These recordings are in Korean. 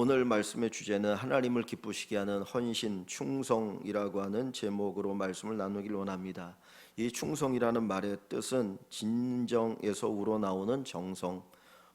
오늘 말씀의 주제는 하나님을 기쁘시게 하는 헌신, 충성이라고 하는 제목으로 말씀을 나누길 원합니다. 이 충성이라는 말의 뜻은 진정에서 우러나오는 정성,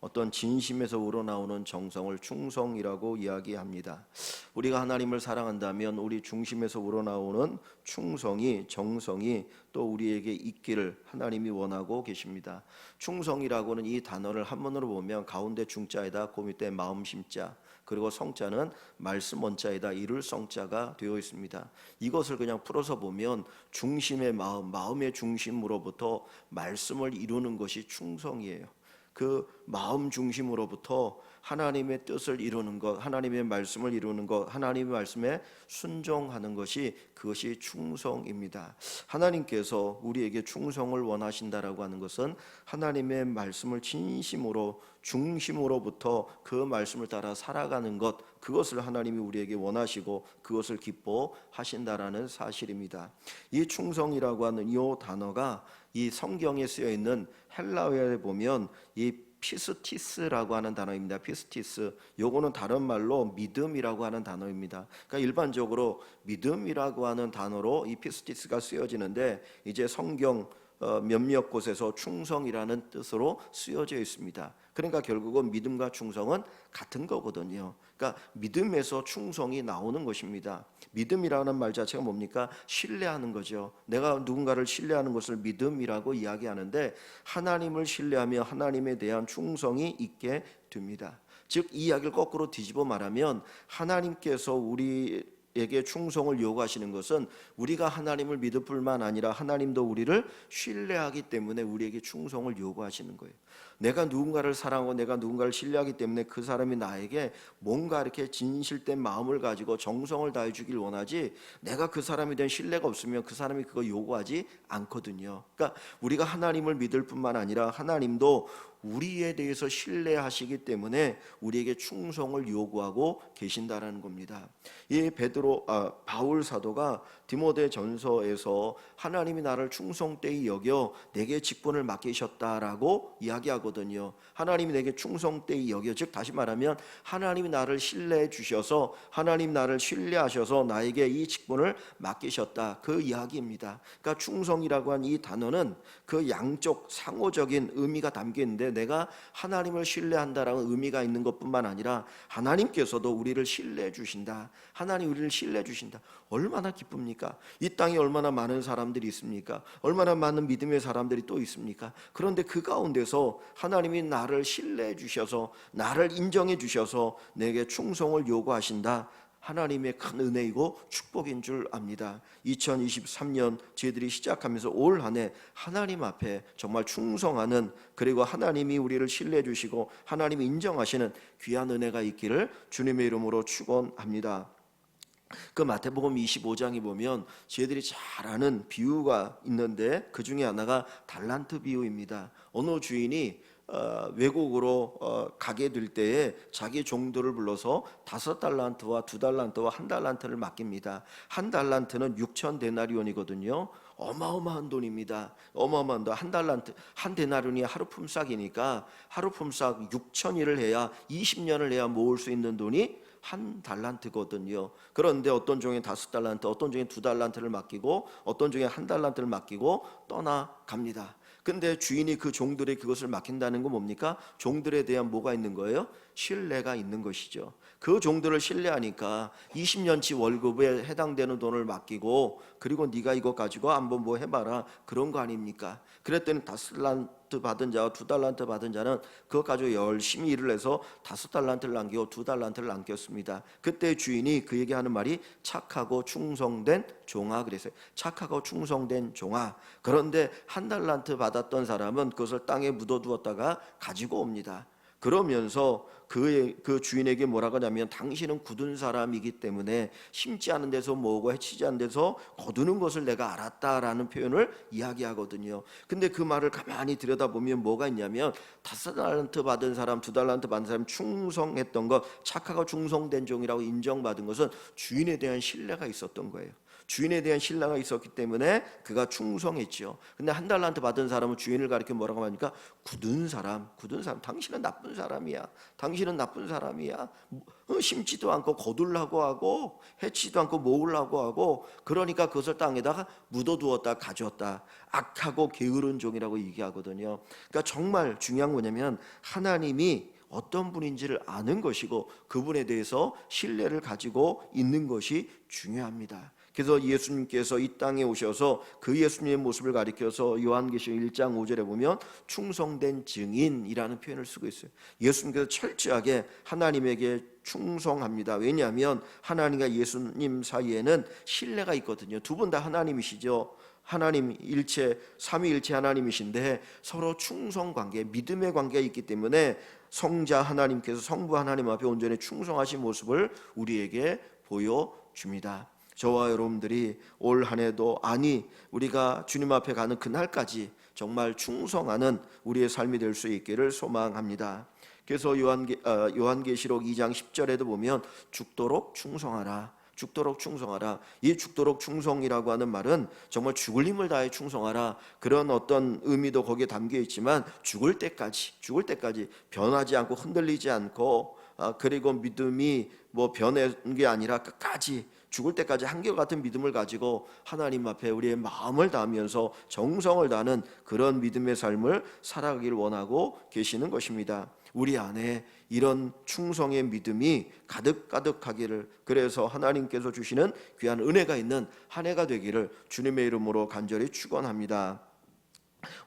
어떤 진심에서 우러나오는 정성을 충성이라고 이야기합니다. 우리가 하나님을 사랑한다면 우리 중심에서 우러나오는 충성이 정성이 또 우리에게 있기를 하나님이 원하고 계십니다. 충성이라고는 이 단어를 한문으로 보면 가운데 중자에다 그 밑에 마음 심자 그리고 성자는 말씀 원자에다 이룰 성자가 되어 있습니다. 이것을 그냥 풀어서 보면 중심의 마음, 마음의 중심으로부터 말씀을 이루는 것이 충성이에요. 그 마음 중심으로부터 하나님의 뜻을 이루는 것, 하나님의 말씀을 이루는 것, 하나님의 말씀에 순종하는 것이 그것이 충성입니다. 하나님께서 우리에게 충성을 원하신다라고 하는 것은 하나님의 말씀을 진심으로 중심으로부터 그 말씀을 따라 살아가는 것, 그것을 하나님이 우리에게 원하시고 그것을 기뻐하신다라는 사실입니다. 이 충성이라고 하는 이 단어가 이 성경에 쓰여 있는 헬라어에 보면 이 피스티스라고 하는 단어입니다. 피스티스. 요거는 다른 말로 믿음이라고 하는 단어입니다. 그러니까 일반적으로 믿음이라고 하는 단어로 이 피스티스가 쓰여지는데 이제 성경 어, 몇몇 곳에서 충성이라는 뜻으로 쓰여져 있습니다. 그러니까 결국은 믿음과 충성은 같은 거거든요. 그러니까 믿음에서 충성이 나오는 것입니다. 믿음이라는 말 자체가 뭡니까? 신뢰하는 거죠. 내가 누군가를 신뢰하는 것을 믿음이라고 이야기하는데 하나님을 신뢰하며 하나님에 대한 충성이 있게 됩니다. 즉, 이 이야기를 거꾸로 뒤집어 말하면 하나님께서 우리 에게 충성을 요구하시는 것은 우리가 하나님을 믿을 뿐만 아니라 하나님도 우리를 신뢰하기 때문에 우리에게 충성을 요구하시는 거예요. 내가 누군가를 사랑하고 내가 누군가를 신뢰하기 때문에 그 사람이 나에게 뭔가 이렇게 진실된 마음을 가지고 정성을 다해 주길 원하지 내가 그 사람에 대한 신뢰가 없으면 그 사람이 그거 요구하지 않거든요. 그러니까 우리가 하나님을 믿을 뿐만 아니라 하나님도 우리에 대해서 신뢰하시기 때문에 우리에게 충성을 요구하고 계신다라는 겁니다. 이 베드로 아, 바울 사도가 디모데 전서에서 하나님이 나를 충성되이 여겨 내게 직분을 맡기셨다라고 이야기하거든요. 하나님이 내게 충성되이 여겨 즉 다시 말하면 하나님이 나를 신뢰해 주셔서 하나님 나를 신뢰하셔서 나에게 이 직분을 맡기셨다 그 이야기입니다. 그러니까 충성이라고 한 이 단어는 그 양쪽 상호적인 의미가 담겨 있는데 내가 하나님을 신뢰한다라는 의미가 있는 것뿐만 아니라 하나님께서도 우리를 신뢰해 주신다. 하나님 우리를 신뢰해 주신다. 얼마나 기쁩니까? 이 땅에 얼마나 많은 사람들이 있습니까? 얼마나 많은 믿음의 사람들이 또 있습니까? 그런데 그 가운데서 하나님이 나를 신뢰해 주셔서 나를 인정해 주셔서 내게 충성을 요구하신다. 하나님의 큰 은혜이고 축복인 줄 압니다. 2023년 저희들이 시작하면서 올 한 해 하나님 앞에 정말 충성하는 그리고 하나님이 우리를 신뢰해 주시고 하나님이 인정하시는 귀한 은혜가 있기를 주님의 이름으로 축원합니다. 그 마태복음 25장에 보면 저희들이 잘 아는 비유가 있는데 그 중에 하나가 달란트 비유입니다. 어느 주인이 어, 외국으로 어, 가게 될 때에 자기 종들을 불러서 다섯 달란트와 두 달란트와 한 달란트를 맡깁니다. 한 달란트는 6천 데나리온이거든요. 어마어마한 돈입니다. 어마어마한 돈. 한 달란트, 한 데나리온이 하루 품삯이니까 하루 품삯 6천일을 해야 20년을 해야 모을 수 있는 돈이 한 달란트거든요. 그런데 어떤 종에 다섯 달란트, 어떤 종에 두 달란트를 맡기고 어떤 종에 한 달란트를 맡기고 떠나갑니다. 근데 주인이 그 종들의 그것을 맡긴다는 건 뭡니까? 종들에 대한 뭐가 있는 거예요? 신뢰가 있는 것이죠. 그 종들을 신뢰하니까 20년치 월급에 해당되는 돈을 맡기고 그리고 네가 이거 가지고 한번 뭐 해봐라 그런 거 아닙니까? 그랬더니 다섯 달란트 받은 자와 두 달란트 받은 자는 그것 가지고 열심히 일을 해서 다섯 달란트를 남기고 두 달란트를 남겼습니다. 그때 주인이 그에게 하는 말이 착하고 충성된 종아 그랬어요. 착하고 충성된 종아. 그런데 한 달란트 받았던 사람은 그것을 땅에 묻어두었다가 가지고 옵니다. 그러면서 그의 그 주인에게 뭐라고 하냐면 당신은 굳은 사람이기 때문에 심지 않은 데서 모으고 해치지 않은 데서 거두는 것을 내가 알았다라는 표현을 이야기하거든요. 근데 그 말을 가만히 들여다보면 뭐가 있냐면 다섯 달란트 받은 사람, 두 달란트 받은 사람 충성했던 것, 착하고 충성된 종이라고 인정받은 것은 주인에 대한 신뢰가 있었던 거예요. 주인에 대한 신뢰가 있었기 때문에 그가 충성했죠. 근데 한 달란트 받은 사람은 주인을 가리켜 뭐라고 하니까 굳은 사람, 굳은 사람. 당신은 나쁜 사람이야. 당신은 나쁜 사람이야. 어, 심지도 않고 거둘라고 하고 해치지도 않고 모으려고 하고 그러니까 그것을 땅에다가 묻어두었다 가져왔다. 악하고 게으른 종이라고 얘기하거든요. 그러니까 정말 중요한 뭐냐면 하나님이 어떤 분인지를 아는 것이고 그분에 대해서 신뢰를 가지고 있는 것이 중요합니다. 그래서 예수님께서 이 땅에 오셔서 그 예수님의 모습을 가리켜서 요한계시록 1장 5절에 보면 충성된 증인이라는 표현을 쓰고 있어요. 예수님께서 철저하게 하나님에게 충성합니다. 왜냐하면 하나님과 예수님 사이에는 신뢰가 있거든요. 두 분 다 하나님이시죠. 하나님 일체 삼위일체 하나님이신데 서로 충성 관계, 믿음의 관계가 있기 때문에 성자 하나님께서 성부 하나님 앞에 온전히 충성하신 모습을 우리에게 보여 줍니다. 저와 여러분들이 올 한 해도 아니 우리가 주님 앞에 가는 그날까지 정말 충성하는 우리의 삶이 될 수 있기를 소망합니다. 그래서 요한계, 어, 요한계시록 2장 10절에도 보면 죽도록 충성하라. 죽도록 충성하라. 이 죽도록 충성이라고 하는 말은 정말 죽을 힘을 다해 충성하라. 그런 어떤 의미도 거기에 담겨 있지만 죽을 때까지, 죽을 때까지 변하지 않고 흔들리지 않고 아, 그리고 믿음이 뭐 변한 게 아니라 끝까지 죽을 때까지 한결같은 믿음을 가지고 하나님 앞에 우리의 마음을 다하면서 정성을 다하는 그런 믿음의 삶을 살아가기를 원하고 계시는 것입니다. 우리 안에 이런 충성의 믿음이 가득가득하기를 그래서 하나님께서 주시는 귀한 은혜가 있는 한 해가 되기를 주님의 이름으로 간절히 축원합니다.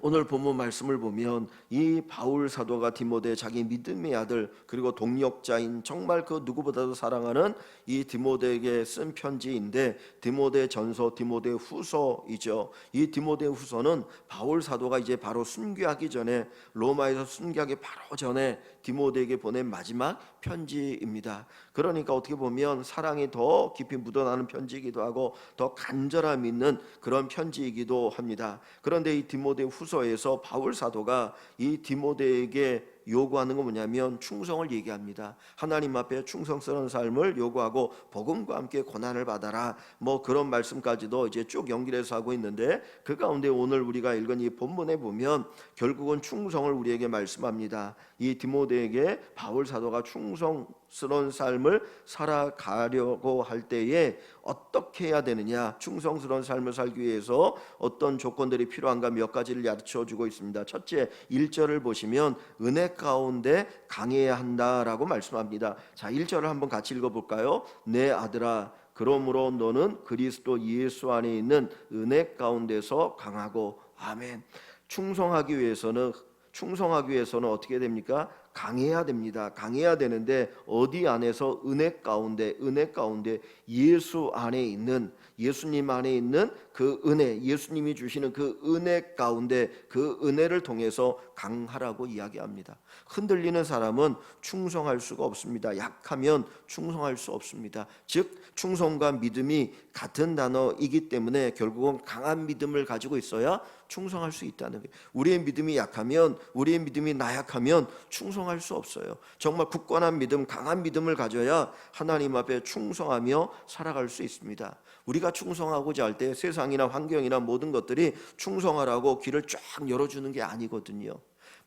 오늘 본문 말씀을 보면 이 바울 사도가 디모데 자기 믿음의 아들 그리고 동력자인 정말 그 누구보다도 사랑하는 이 디모데에게 쓴 편지인데 디모데 전서 디모데 후서이죠. 이 디모데 후서는 바울 사도가 이제 바로 순교하기 전에 로마에서 순교하기 바로 전에 디모데에게 보낸 마지막 편지입니다. 그러니까 어떻게 보면 사랑이 더 깊이 묻어나는 편지이기도 하고 더 간절함 있는 그런 편지이기도 합니다. 그런데 이 디모데 후서에서 바울 사도가 이 디모데에게 요구하는 건 뭐냐면 충성을 얘기합니다. 하나님 앞에 충성스러운 삶을 요구하고 복음과 함께 고난을 받아라. 뭐 그런 말씀까지도 이제 쭉 연결해서 하고 있는데 그 가운데 오늘 우리가 읽은 이 본문에 보면 결국은 충성을 우리에게 말씀합니다. 이 디모데에게 바울 사도가 충성 스러운 삶을 살아가려고 할 때에 어떻게 해야 되느냐? 충성스러운 삶을 살기 위해서 어떤 조건들이 필요한가 몇 가지를 가르쳐 주고 있습니다. 첫째, 1절을 보시면 은혜 가운데 강해야 한다라고 말씀합니다. 자, 1절을 한번 같이 읽어 볼까요? 내 아들아 그러므로 너는 그리스도 예수 안에 있는 은혜 가운데서 강하고 아멘. 충성하기 위해서는 충성하기 위해서는 어떻게 됩니까? 강해야 됩니다. 강해야 되는데 어디 안에서 은혜 가운데 은혜 가운데 예수 안에 있는 예수님 안에 있는 그 은혜, 예수님이 주시는 그 은혜 가운데 그 은혜를 통해서 강하라고 이야기합니다. 흔들리는 사람은 충성할 수가 없습니다. 약하면 충성할 수 없습니다. 즉 충성과 믿음이 같은 단어이기 때문에 결국은 강한 믿음을 가지고 있어야 충성할 수 있다는 거예요. 우리의 믿음이 약하면 우리의 믿음이 나약하면 충성할 수 없어요. 정말 굳건한 믿음, 강한 믿음을 가져야 하나님 앞에 충성하며 살아갈 수 있습니다. 우리가 충성하고자 할 때 세상 이나 환경이나 모든 것들이 충성하라고 길을 쫙 열어주는 게 아니거든요.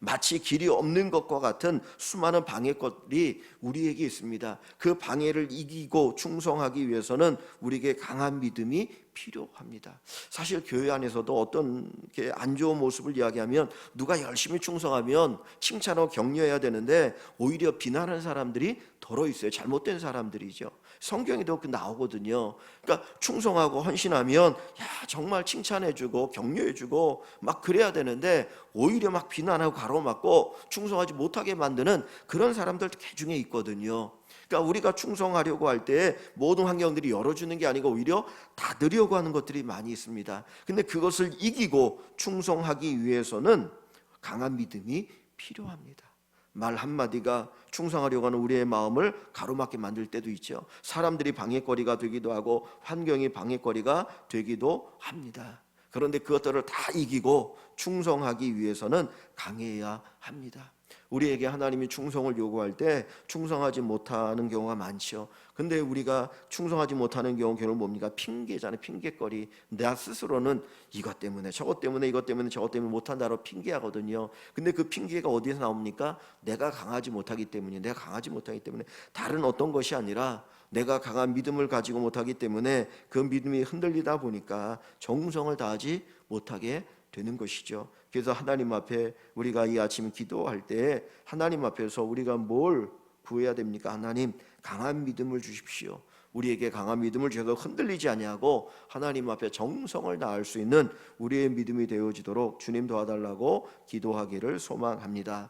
마치 길이 없는 것과 같은 수많은 방해것들이 우리에게 있습니다. 그 방해를 이기고 충성하기 위해서는 우리에게 강한 믿음이 필요합니다. 사실 교회 안에서도 어떤 게 안 좋은 모습을 이야기하면 누가 열심히 충성하면 칭찬하고 격려해야 되는데 오히려 비난하는 사람들이 덜어 있어요. 잘못된 사람들이죠. 성경에도 그 나오거든요. 그러니까 충성하고 헌신하면 야 정말 칭찬해주고 격려해주고 막 그래야 되는데 오히려 막 비난하고 가로막고 충성하지 못하게 만드는 그런 사람들 개 중에 있거든요. 그러니까 우리가 충성하려고 할 때 모든 환경들이 열어주는 게 아니고 오히려 닫으려고 하는 것들이 많이 있습니다. 근데 그것을 이기고 충성하기 위해서는 강한 믿음이 필요합니다. 말 한마디가 충성하려고 하는 우리의 마음을 가로막게 만들 때도 있죠. 사람들이 방해거리가 되기도 하고 환경이 방해거리가 되기도 합니다. 그런데 그것들을 다 이기고 충성하기 위해서는 강해야 합니다. 우리에게 하나님이 충성을 요구할 때 충성하지 못하는 경우가 많죠. 근데 우리가 충성하지 못하는 경우 결국 뭡니까? 핑계잖아요. 핑계거리. 나 스스로는 이것 때문에 저것 때문에 이것 때문에 저것 때문에 못한다로 핑계하거든요. 근데 그 핑계가 어디서 나옵니까? 내가 강하지 못하기 때문에 내가 강하지 못하기 때문에 다른 어떤 것이 아니라 내가 강한 믿음을 가지고 못하기 때문에 그 믿음이 흔들리다 보니까 정성을 다하지 못하게 되는 것이죠. 그래서 하나님 앞에 우리가 이 아침 기도할 때 하나님 앞에서 우리가 뭘 구해야 됩니까? 하나님 강한 믿음을 주십시오. 우리에게 강한 믿음을 주셔서 흔들리지 아니하고 하나님 앞에 정성을 다할 수 있는 우리의 믿음이 되어지도록 주님 도와달라고 기도하기를 소망합니다.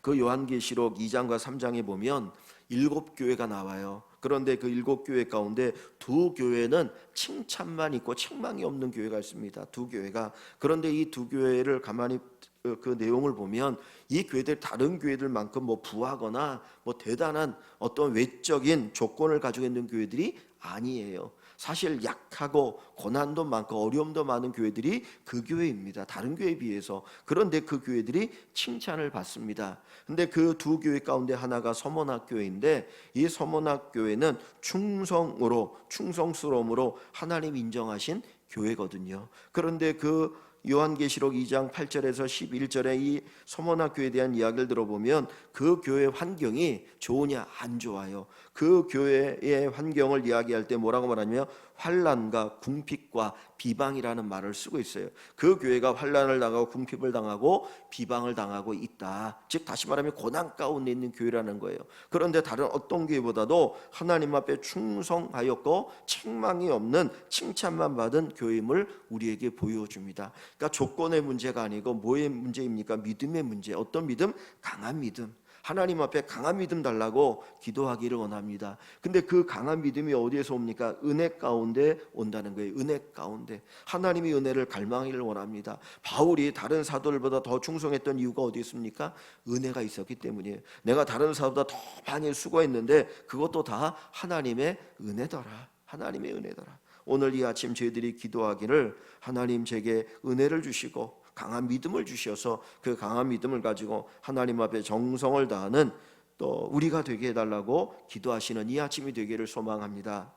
그 요한계시록 2장과 3장에 보면 일곱 교회가 나와요. 그런데 그 일곱 교회 가운데 두 교회는 칭찬만 있고 책망이 없는 교회가 있습니다. 두 교회가 그런데 이 두 교회를 가만히 그, 그 내용을 보면 이 교회들 다른 교회들만큼 뭐 부하거나 뭐 대단한 어떤 외적인 조건을 가지고 있는 교회들이 아니에요. 사실 약하고 고난도 많고 어려움도 많은 교회들이 그 교회입니다. 다른 교회에 비해서. 그런데 그 교회들이 칭찬을 받습니다. 근데 그 두 교회 가운데 하나가 서문학 교회인데 이 서문학 교회는 충성으로 충성스러움으로 하나님 인정하신 교회거든요. 그런데 그 요한계시록 2장 8절에서 11절에 이 서머나 교회에 대한 이야기를 들어보면 그 교회 환경이 좋으냐 안 좋아요. 그 교회의 환경을 이야기할 때 뭐라고 말하냐면 환란과 궁핍과 비방이라는 말을 쓰고 있어요. 그 교회가 환란을 당하고 궁핍을 당하고 비방을 당하고 있다. 즉 다시 말하면 고난 가운데 있는 교회라는 거예요. 그런데 다른 어떤 교회보다도 하나님 앞에 충성하였고 책망이 없는 칭찬만 받은 교회임을 우리에게 보여줍니다. 그러니까 조건의 문제가 아니고 뭐의 문제입니까? 믿음의 문제. 어떤 믿음? 강한 믿음. 하나님 앞에 강한 믿음 달라고 기도하기를 원합니다. 근데 그 강한 믿음이 어디에서 옵니까? 은혜 가운데 온다는 거예요. 은혜 가운데. 하나님이 은혜를 갈망하기를 원합니다. 바울이 다른 사도들보다 더 충성했던 이유가 어디 있습니까? 은혜가 있었기 때문이에요. 내가 다른 사도보다 더 많이 수고했는데 그것도 다 하나님의 은혜더라. 하나님의 은혜더라. 오늘 이 아침 저희들이 기도하기를 하나님 제게 은혜를 주시고 강한 믿음을 주셔서 그 강한 믿음을 가지고 하나님 앞에 정성을 다하는 또 우리가 되게 해달라고 기도하시는 이 아침이 되기를 소망합니다.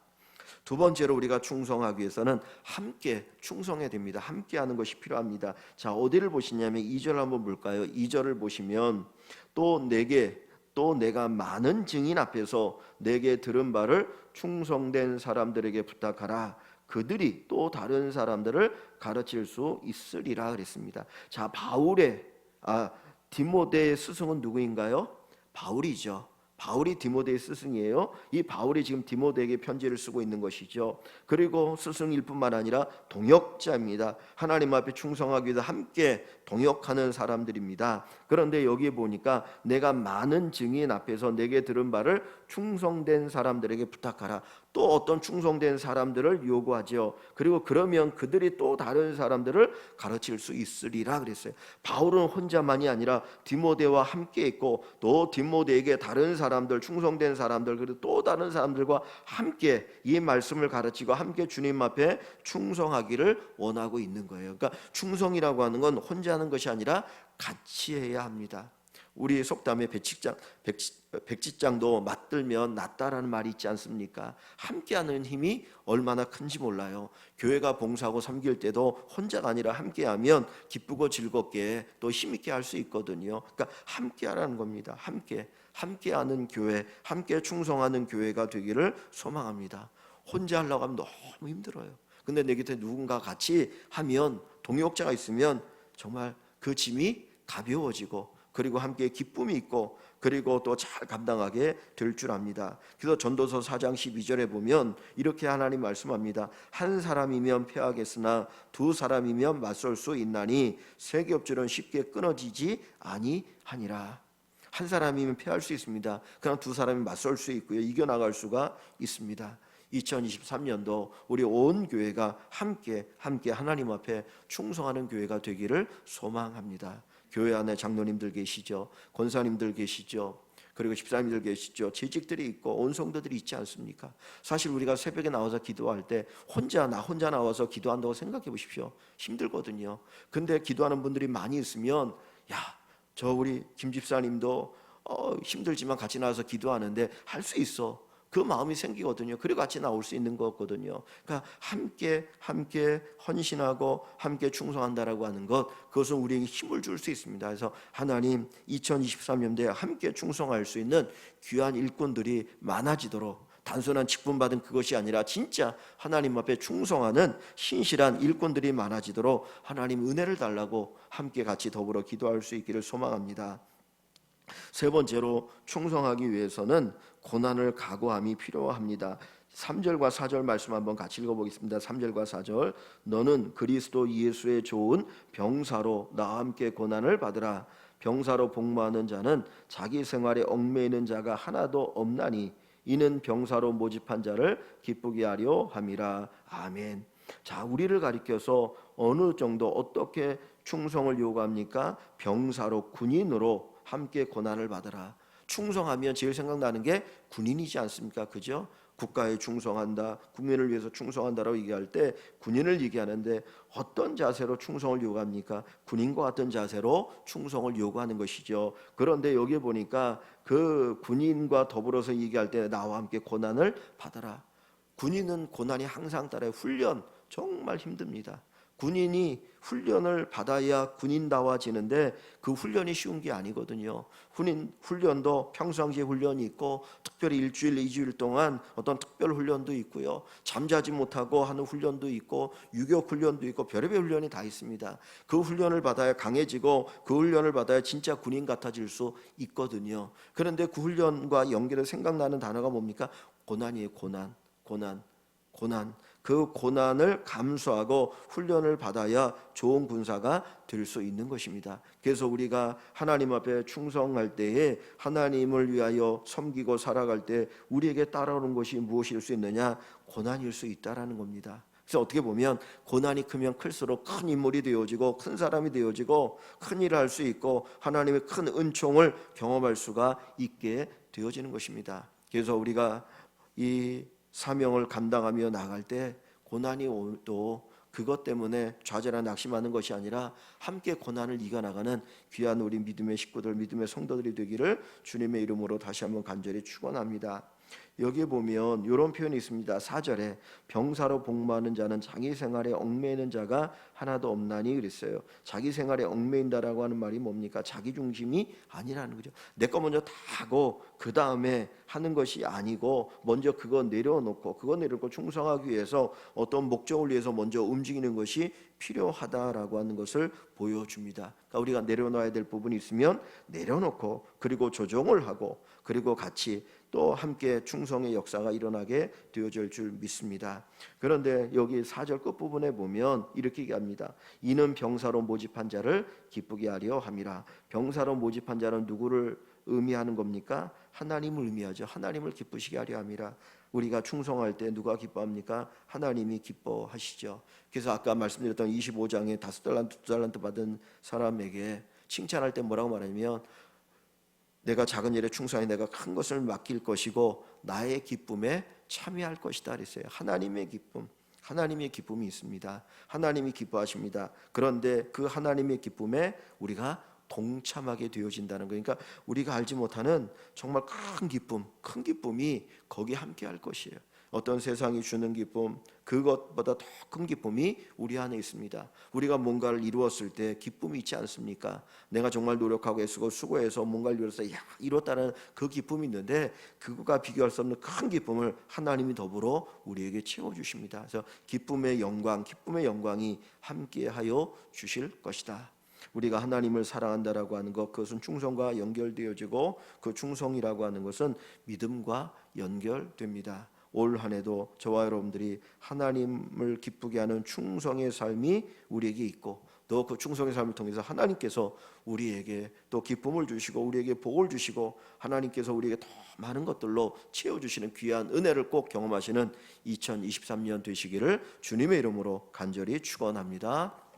두 번째로 우리가 충성하기 위해서는 함께 충성해야 됩니다. 함께 하는 것이 필요합니다. 자, 어디를 보시냐면 2절 한번 볼까요? 2절을 보시면 또 내게 또 내가 많은 증인 앞에서 내게 들은 바를 충성된 사람들에게 부탁하라. 그들이 또 다른 사람들을 가르칠 수 있으리라 그랬습니다. 자, 바울의 아 디모데의 스승은 누구인가요? 바울이죠. 바울이 디모데의 스승이에요. 이 바울이 지금 디모데에게 편지를 쓰고 있는 것이죠. 그리고 스승일 뿐만 아니라 동역자입니다. 하나님 앞에 충성하기 위해서 함께 동역하는 사람들입니다. 그런데 여기 보니까 내가 많은 증인 앞에서 내게 들은 바를 충성된 사람들에게 부탁하라. 또 어떤 충성된 사람들을 요구하죠. 그리고 그러면 그들이 또 다른 사람들을 가르칠 수 있으리라 그랬어요. 바울은 혼자만이 아니라 디모데와 함께 있고 또 디모데에게 다른 사람들 충성된 사람들 그리고 또 다른 사람들과 함께 이 말씀을 가르치고 함께 주님 앞에 충성하기를 원하고 있는 거예요. 그러니까 충성이라고 하는 건 혼자 하는 것이 아니라 같이 해야 합니다. 우리 속담에 백직장 백지장도 맞들면 낫다라는 말이 있지 않습니까? 함께하는 힘이 얼마나 큰지 몰라요. 교회가 봉사하고 섬길 때도 혼자가 아니라 함께하면 기쁘고 즐겁게 또 힘있게 할 수 있거든요. 그러니까 함께하라는 겁니다. 함께 함께하는 교회, 함께 충성하는 교회가 되기를 소망합니다. 혼자 하려고 하면 너무 힘들어요. 근데 내 곁에 누군가 같이 하면 동역자가 있으면 정말 그 짐이 가벼워지고 그리고 함께 기쁨이 있고 그리고 또 잘 감당하게 될 줄 압니다. 그래서 전도서 4장 12절에 보면 이렇게 하나님 말씀합니다. 한 사람이면 패하겠으나 두 사람이면 맞설 수 있나니 세 겹줄은 쉽게 끊어지지 아니하니라. 한 사람이면 패할 수 있습니다. 그냥 두 사람이 맞설 수 있고요. 이겨 나갈 수가 있습니다. 2023년도 우리 온 교회가 함께 함께 하나님 앞에 충성하는 교회가 되기를 소망합니다. 교회 안에 장로님들 계시죠. 권사님들 계시죠. 그리고 집사님들 계시죠. 재직들이 있고 온 성도들이 있지 않습니까? 사실 우리가 새벽에 나와서 기도할 때 혼자 나 혼자 나와서 기도한다고 생각해 보십시오. 힘들거든요. 근데 기도하는 분들이 많이 있으면 야 저 우리 김 집사님도 어, 힘들지만 같이 나와서 기도하는데 할 수 있어. 그 마음이 생기거든요. 그리고 같이 나올 수 있는 거거든요. 그러니까 함께 함께 헌신하고 함께 충성한다라고 하는 것 그것은 우리에게 힘을 줄 수 있습니다. 그래서 하나님 2023년도에 함께 충성할 수 있는 귀한 일꾼들이 많아지도록 단순한 직분 받은 그것이 아니라 진짜 하나님 앞에 충성하는 신실한 일꾼들이 많아지도록 하나님 은혜를 달라고 함께 같이 더불어 기도할 수 있기를 소망합니다. 세 번째로 충성하기 위해서는 고난을 각오함이 필요합니다. 3절과 4절 말씀 한번 같이 읽어보겠습니다. 3절과 4절 너는 그리스도 예수의 좋은 병사로 나와 함께 고난을 받으라. 병사로 복무하는 자는 자기 생활에 얽매이는 자가 하나도 없나니 이는 병사로 모집한 자를 기쁘게 하려 함이라. 아멘. 자, 우리를 가리켜서 어느 정도 어떻게 충성을 요구합니까? 병사로 군인으로 함께 고난을 받으라. 충성하면 제일 생각나는 게 군인이지 않습니까? 그죠? 국가에 충성한다, 국민을 위해서 충성한다라고 얘기할 때 군인을 얘기하는데 어떤 자세로 충성을 요구합니까? 군인과 같은 자세로 충성을 요구하는 것이죠. 그런데 여기 보니까 그 군인과 더불어서 얘기할 때 나와 함께 고난을 받아라. 군인은 고난이 항상 따라요. 훈련 정말 힘듭니다. 군인이 훈련을 받아야 군인다워지는데 그 훈련이 쉬운 게 아니거든요. 훈인 훈련도 평상시에 훈련이 있고 특별히 일주일, 이주일 동안 어떤 특별 훈련도 있고요. 잠자지 못하고 하는 훈련도 있고 유격 훈련도 있고 별의별 훈련이 다 있습니다. 그 훈련을 받아야 강해지고 그 훈련을 받아야 진짜 군인 같아질 수 있거든요. 그런데 그 훈련과 연결해 생각나는 단어가 뭡니까? 고난이에요. 고난, 고난, 고난. 그 고난을 감수하고 훈련을 받아야 좋은 군사가 될 수 있는 것입니다. 그래서 우리가 하나님 앞에 충성할 때에 하나님을 위하여 섬기고 살아갈 때 우리에게 따라오는 것이 무엇일 수 있느냐? 고난일 수 있다라는 겁니다. 그래서 어떻게 보면 고난이 크면 클수록 큰 인물이 되어지고 큰 사람이 되어지고 큰 일을 할 수 있고 하나님의 큰 은총을 경험할 수가 있게 되어지는 것입니다. 그래서 우리가 이 사명을 감당하며 나갈 때 고난이 오도 그것 때문에 좌절한 낙심하는 것이 아니라 함께 고난을 이겨나가는 귀한 우리 믿음의 식구들, 믿음의 성도들이 되기를 주님의 이름으로 다시 한번 간절히 축원합니다. 여기에 보면 이런 표현이 있습니다. 4절에 병사로 복무하는 자는 자기 생활에 얽매이는 자가 하나도 없나니 그랬어요. 자기 생활에 얽매인다라고 하는 말이 뭡니까? 자기 중심이 아니라는 거죠. 내 거 먼저 다 하고 그 다음에 하는 것이 아니고 먼저 그거 내려놓고 그거 내려놓고 충성하기 위해서 어떤 목적을 위해서 먼저 움직이는 것이 필요하다라고 하는 것을 보여줍니다. 그러니까 우리가 내려놔야 될 부분이 있으면 내려놓고 그리고 조정을 하고 그리고 같이 또 함께 충성의 역사가 일어나게 되어질 줄 믿습니다. 그런데 여기 4절 끝부분에 보면 이렇게 얘기합니다. 이는 병사로 모집한 자를 기쁘게 하려 함이라. 병사로 모집한 자는 누구를 의미하는 겁니까? 하나님을 의미하죠. 하나님을 기쁘시게 하려 함이라. 우리가 충성할 때 누가 기뻐합니까? 하나님이 기뻐하시죠. 그래서 아까 말씀드렸던 25장에 다섯 달란트, 두 달란트 받은 사람에게 칭찬할 때 뭐라고 말하냐면 내가 작은 일에 충성해 내가 큰 것을 맡길 것이고 나의 기쁨에 참여할 것이다 그랬어요. 하나님의 기쁨. 하나님의 기쁨이 있습니다. 하나님이 기뻐하십니다. 그런데 그 하나님의 기쁨에 우리가 동참하게 되어진다는 거. 그러니까 우리가 알지 못하는 정말 큰 기쁨, 큰 기쁨이 거기 함께 할 것이에요. 어떤 세상이 주는 기쁨, 그것보다 더 큰 기쁨이 우리 안에 있습니다. 우리가 뭔가를 이루었을 때 기쁨이 있지 않습니까? 내가 정말 노력하고 애쓰고 수고해서 뭔가를 이루어서 야, 이뤘다는 그 기쁨이 있는데 그거가 비교할 수 없는 큰 기쁨을 하나님이 더불어 우리에게 채워 주십니다. 그래서 기쁨의 영광, 기쁨의 영광이 함께 하여 주실 것이다. 우리가 하나님을 사랑한다라고 하는 것 그것은 충성과 연결되어지고 그 충성이라고 하는 것은 믿음과 연결됩니다. 올 한해도 저와 여러분들이 하나님을 기쁘게 하는 충성의 삶이 우리에게 있고 또 그 충성의 삶을 통해서 하나님께서 우리에게 또 기쁨을 주시고 우리에게 복을 주시고 하나님께서 우리에게 더 많은 것들로 채워 주시는 귀한 은혜를 꼭 경험하시는 2023년 되시기를 주님의 이름으로 간절히 축원합니다.